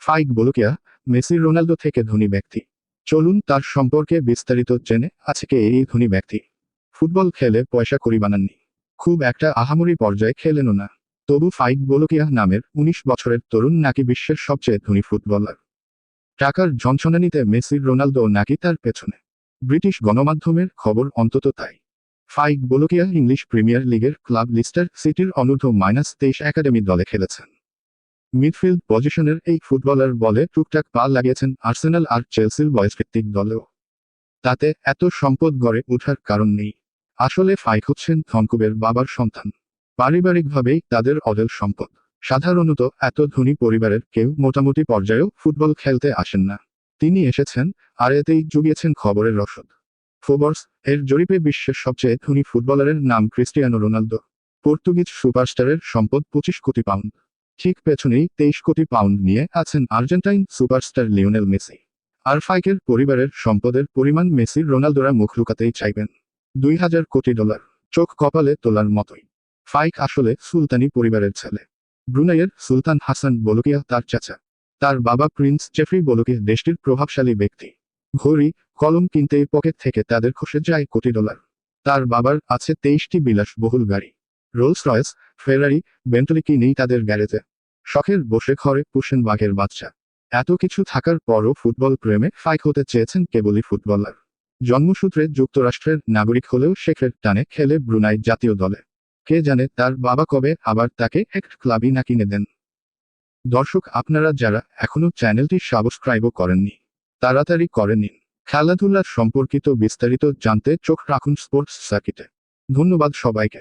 ফাইক Bolkiah, Messi Ronaldo থেকে ধনী ব্যক্তি। চলুন তার সম্পর্কে বিস্তারিত জেনে আজকে এই ধনী ব্যক্তি। ফুটবল খেলে পয়সা করি বানাননি। খুব একটা আহামরি পর্যায়ে খেলেনও না। তবু ফাইক বলকিয়া নামের উনিশ বছরের তরুণ নাকি বিশ্বের সবচেয়ে ধনী ফুটবলার। টাকার ঝনঝনানিতে মেসি, রোনালদো নাকি তার পেছনে। ব্রিটিশ গণমাধ্যমের খবর অন্তত তাই। ফাইক বলকিয়া ইংলিশ প্রিমিয়ার লিগের ক্লাব লিস্টার সিটির অনূর্ধ্ব মাইনাস তেইশ একাডেমি দলে খেলেছেন। মিডফিল্ড পজিশনের এই ফুটবলার বলে টুকটাক পা লাগিয়েছেন আর্সেনাল আর চেলসির বয়স ভিত্তিক দলেও। তাতে এত সম্পদ গড়ে ওঠার কারণ নেই। আসলে ফাইক হচ্ছেন ধনকুবের বাবার সন্তান। পারিবারিকভাবেই তাদের অডেল সম্পদ। সাধারণত এত ধনী পরিবারের কেউ মোটামুটি পর্যায়েও ফুটবল খেলতে আসেন না। তিনি এসেছেন আর এতেই জুগিয়েছেন খবরের রসদ। ফোবর্স এর জরিপে বিশ্বের সবচেয়ে ধনী ফুটবলারের নাম ক্রিস্টিয়ানো রোনালদো পর্তুগিজ সুপারস্টারের সম্পদ পঁচিশ কোটি পাউন্ড। ঠিক পেছনেই তেইশ কোটি পাউন্ড নিয়ে আছেন আর্জেন্টাইন সুপারস্টার লিওনেল মেসি। আর ফাইকের পরিবারের সম্পদের পরিমাণ মেসির রোনালদোরা মুখ লুকাতেই চাইবেন। দুই হাজার কোটি ডলার, চোখ কপালে তোলার মতোই। ফাইক আসলে সুলতানি পরিবারের ছেলে। ব্রুনাইয়ের সুলতান হাসান বলকিয়া তার চাচা। তার বাবা প্রিন্স জেফ্রি বলকিয়া দেশটির প্রভাবশালী ব্যক্তি। ঘড়ি, কলম কিনতেই পকেট থেকে তাদের খসে যায় কোটি ডলার। তার বাবার আছে তেইশটি বিলাসবহুল গাড়ি। রোলস রয়েস, ফেরারি বেন্টলি কি নেই তাদের গ্যারেজে। শখের বসে ঘরে পুষেন বাঘের বাচ্চা। এত কিছু থাকার পরও ফুটবল প্রেমে ফাইক হতে চেয়েছেন কেবলই ফুটবলার। জন্মসূত্রে যুক্তরাষ্ট্রের নাগরিক হলেও শেখের টানে খেলে ব্রুনাই জাতীয় দলে। কে জানে তার বাবা কবে আবার তাকে এক ক্লাবই না কিনে দেন। দর্শক আপনারা যারা এখনও চ্যানেলটি সাবস্ক্রাইবও করেননি, তাড়াতাড়ি করে নিন। খেলাধুলার সম্পর্কিত বিস্তারিত জানতে চোখ রাখুন স্পোর্টস সার্কিটে। ধন্যবাদ সবাইকে।